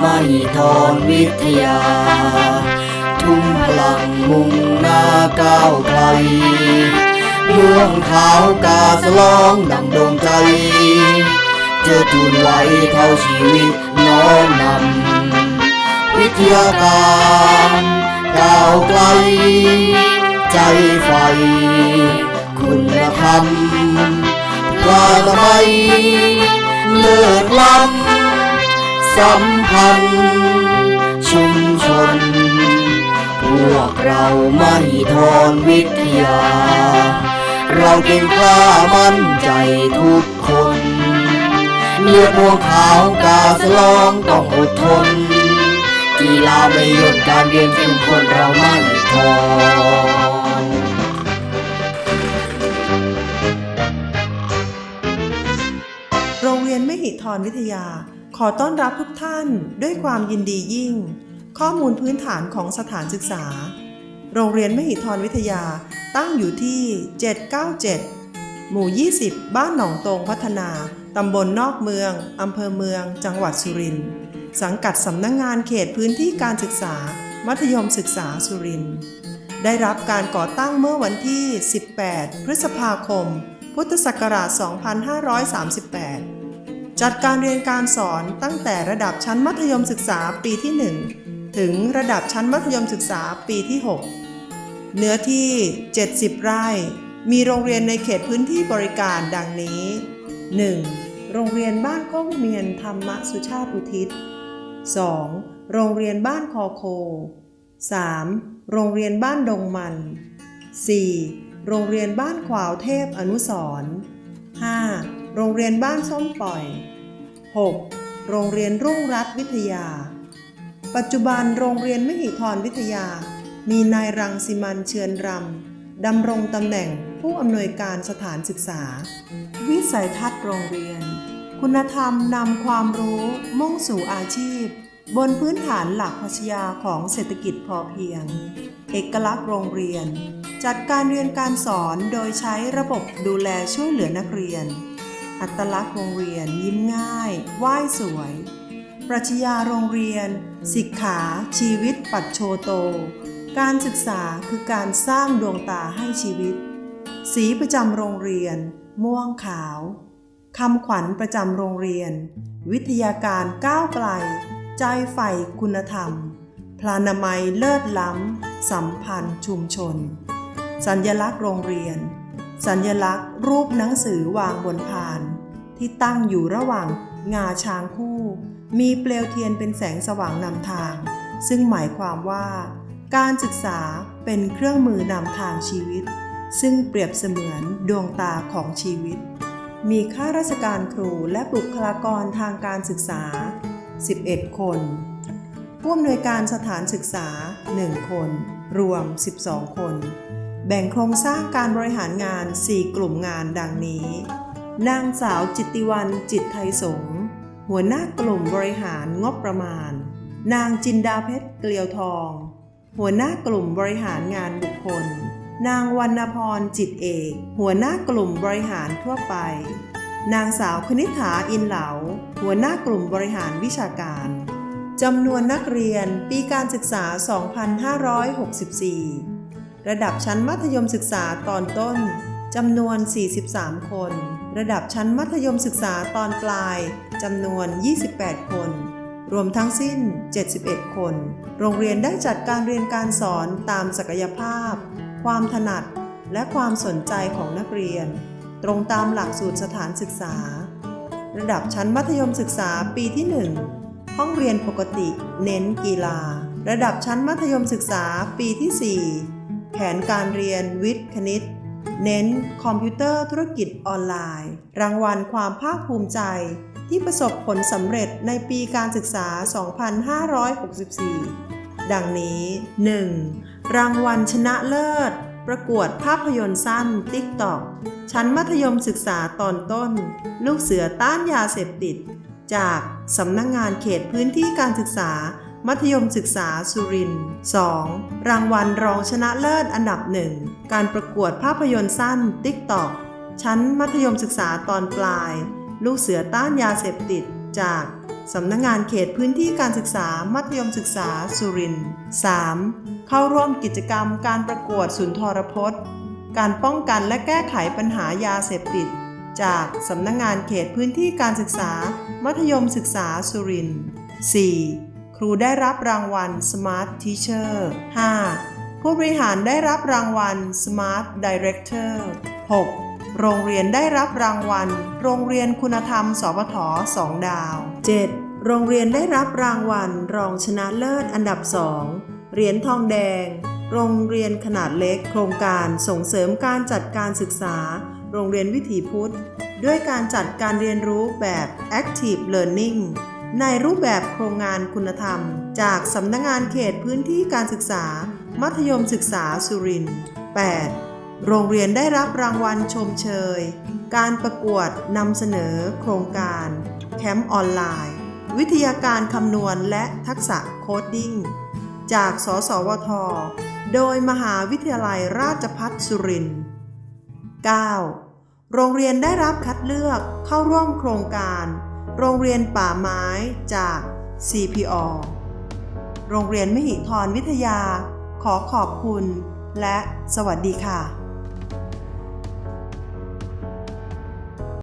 ไม่ทอนวิทยา ทุ่มพลังมุ่งหน้าก้าวไกลล่วงขาวกาสลองดังดวงใจ เจอทูนไว้เท่าชีวิตน้อมนำวิทยาการก้าวไกล ใจใฝ่คุณธรรมปราตไมเลิศล้ สัมพันธ์ ชุมชน พวกเราไม่ทอนวิทยา เราเก่งกล้ามั่นใจทุกคนเลือดม่วงขาวกาสลองต้องอดทน กีฬาไม่หยุดการเรียนเข้มข้นเราไม่ทอนโรงเรียนมหิธรวิทยา ขอต้อนรับทุกท่านด้วยความยินดียิ่ง ข้อมูลพื้นฐานของสถานศึกษา โรงเรียนมหิธรวิทยาตั้งอยู่ที่ 797 หมู่ 20 บ้านหนองตรงพัฒนา ตำบลนอกเมือง อำเภอเมือง จังหวัดสุรินทร์ สังกัดสำนักงงานเขตพื้นที่การศึกษา มัธยมศึกษาสุรินทร์ ได้รับการก่อตั้งเมื่อวันที่ 18 พฤษภาคม พุทธศักราช 2538 จัดการเรียนการสอนตั้งแต่ระดับชั้นมัธยมศึกษาปีที่ 1 ถึงระดับชั้นมัธยมศึกษาปีที่ 6 เนื้อที่ 70 ไร่ มีโรงเรียนในเขตพื้นที่บริการดังนี้ 1. โรงเรียนบ้านโคกเมียนธรรมสุชาติอุทิศ 2. โรงเรียนบ้านคอโค 3. โรงเรียนบ้านดงมัน 4. โรงเรียนบ้านขวาวเทพอนุสร 5. โรงเรียนบ้านส้มปล่อย 6. โรงเรียนรุ่งรัตน์วิทยา ปัจจุบันโรงเรียนมหิธรวิทยา มีนายรังสิมันเชือนรำดำรงตำแหน่งผู้อำนวยการสถานศึกษา วิสัยทัศน์โรงเรียน คุณธรรมนำความรู้มุ่งสู่อาชีพ บนพื้นฐานหลักปรัชญาของเศรษฐกิจพอเพียง เอกลักษณ์โรงเรียน จัดการเรียนการสอนโดยใช้ระบบดูแลช่วยเหลือนักเรียน อัตลักษณ์โรงเรียน ยิ้มง่าย ไหว้สวย ปรัชญาโรงเรียน สิกขา ชีวิตปัจโชโต การศึกษาคือการสร้างดวงตาให้ชีวิต สีประจำโรงเรียน ม่วงขาวคำขวัญประจำโรงเรียน วิทยาการก้าวไกล ใจใฝ่คุณธรรม พลานามัยเลิศล้ำ สัมพันธ์ชุมชน สัญลักษณ์โรงเรียน สัญลักษณ์ รูปหนังสือวางบนพาน ที่ตั้งอยู่ระหว่างงาช้างคู่ มีเปลวเทียนเป็นแสงสว่างนำทาง ซึ่งหมายความว่า การศึกษาเป็นเครื่องมือนำทางชีวิต ซึ่งเปรียบเสมือนดวงตาของชีวิต มีข้าราชการครูและบุคลากรทางการศึกษา 11 คนผู้อำนวยการสถานศึกษา 1 คน รวม 12 คน แบ่งโครงสร้างการบริหารงาน 4 กลุ่มงานดังนี้ นางสาวจิตติวันจิตไทยสงหัวหน้ากลุ่มบริหารงบประมาณ นางจินดาเพชรเกลียวทอง หัวหน้ากลุ่มบริหารงานบุคคล นางวรรณพรจิตเอก หัวหน้ากลุ่มบริหารทั่วไป นางสาวคณิษฐาอินเหลา หัวหน้ากลุ่มบริหารวิชาการจำนวนนักเรียนปีการศึกษา 2564 ระดับชั้นมัธยมศึกษาตอนต้นจำนวน 43 คน ระดับชั้นมัธยมศึกษาตอนปลายจำนวน 28 คน รวมทั้งสิ้น 71 คน โรงเรียนได้จัดการเรียนการสอนตามศักยภาพ ความถนัด และความสนใจของนักเรียน ตรงตามหลักสูตรสถานศึกษา ระดับชั้นมัธยมศึกษาปีที่ 1 ห้องเรียนปกติ เน้นกีฬา ระดับชั้นมัธยมศึกษาปีที่ 4 แผนการเรียนวิทย์คณิต เน้นคอมพิวเตอร์ธุรกิจออนไลน์ รางวัลความภาคภูมิใจ ที่ประสบผลสำเร็จในปีการศึกษา 2564 ดังนี้ 1. รางวัลชนะเลิศ ประกวดภาพยนตร์สั้น TikTok ชั้นมัธยมศึกษาตอนต้น ลูกเสือต้านยาเสพติด จากสำนักงงานเขตพื้นที่การศึกษา มัธยมศึกษาสุรินทร์ 2. รางวัลรองชนะเลิศอันดับหนึ่ง การประกวดภาพยนตร์สั้น TikTok ชั้นมัธยมศึกษาตอนปลาย ลูกเสือต้านยาเสพติดจากสำนักงงานเขตพื้นที่การศึกษามัธยมศึกษาสุรินทร์ 3. เข้าร่วมกิจกรรมการประกวดสุนทรพจน์ การป้องกันและแก้ไขปัญหายาเสพติด จากสำนักงงานเขตพื้นที่การศึกษา มัธยมศึกษาสุรินทร์ 4. ครูได้รับรางวัล Smart Teacher 5. ผู้บริหารได้รับรางวัล Smart Director 6. โรงเรียนได้รับรางวัล โรงเรียนคุณธรรมสพท2ดาว 7. โรงเรียนได้รับรางวัล รองชนะเลิศอันดับ 2 เหรียญทองแดง โรงเรียนขนาดเล็ก โครงการส่งเสริมการจัดการศึกษา โรงเรียนวิถีพุทธ ด้วยการจัดการเรียนรู้แบบ Active Learning ในรูปแบบโครงงานคุณธรรม จากสำนักงงานเขตพื้นที่การศึกษา มัธยมศึกษาสุรินทร์ 8. โรงเรียนได้รับรางวัลชมเชย การประกวดนำเสนอ โครงการ แคมป์ออนไลน์ วิทยาการคำนวณและทักษะโคดดิ้ง จาก สสวท โดยมหาวิทยาลัยราชภัฏสุรินทร์ 9. โรงเรียนได้รับคัดเลือกเข้าร่วมโครงการ โรงเรียนป่าไม้จาก CPO โรงเรียนมหิธรวิทยา ขอขอบคุณและสวัสดีค่ะ